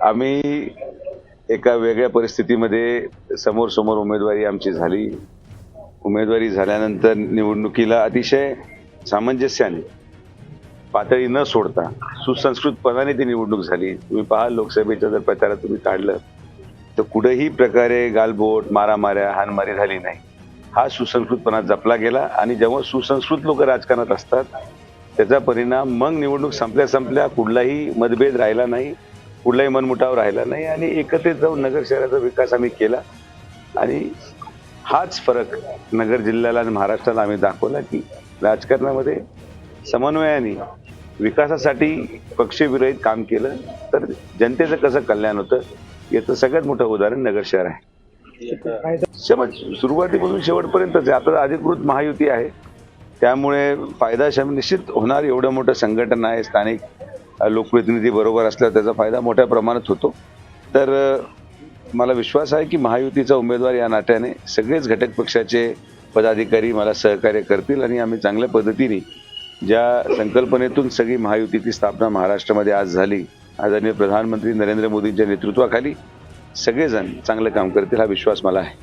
आम्ही एका वेगळ्या परिस्थितीमध्ये समोर समोर उमेदवारी आमची झाली. उमेदवारी झाल्यानंतर निवडणुकीला अतिशय सामंजस्याने पातळी न सोडता सुसंस्कृतपणाने ती निवडणूक झाली. तुम्ही पहा लोकसभेच्या जर प्रचारात तुम्ही काढलं तर कुठेही प्रकारे गालबोट मारामाऱ्या हानमारी झाली नाही. हा सुसंस्कृतपणा जपला गेला आणि जेव्हा सुसंस्कृत लोक राजकारणात असतात त्याचा परिणाम मग निवडणूक संपल्या संपल्या कुठलाही मतभेद राहिला नाही. कुठलाही मनमुटाव राहिला नाही आणि एकत्रित जाऊन नगर शहराचा विकास आम्ही केला. आणि हाच फरक नगर जिल्ह्याला आणि महाराष्ट्राला आम्ही दाखवला की राजकारणामध्ये समन्वयाने विकासासाठी पक्षविरहित काम केलं तर जनतेचं कसं कल्याण होतं याचं सगळ्यात मोठं उदाहरण नगर शहर आहे. समज सुरुवातीपासून शेवटपर्यंतच आहे आता अधिकृत महायुती आहे त्यामुळे फायदा निश्चित होणार एवढं मोठं संघटन आहे स्थानिक लोकप्रतिनिधी बरोबर असल्यावर त्याचा फायदा मोठ्या प्रमाणात होतो. तर मला विश्वास आहे की महायुतीचा उमेदवार या नात्याने सगळेच घटक पक्षाचे पदाधिकारी मला सहकार्य करतील आणि आम्ही चांगल्या पद्धतीने ज्या संकल्पनेतून सगळी महायुतीची स्थापना महाराष्ट्रामध्ये आज झाली आदरणीय प्रधानमंत्री नरेंद्र मोदींच्या नेतृत्वाखाली सगळेजण चांगलं काम करतील हा विश्वास मला आहे.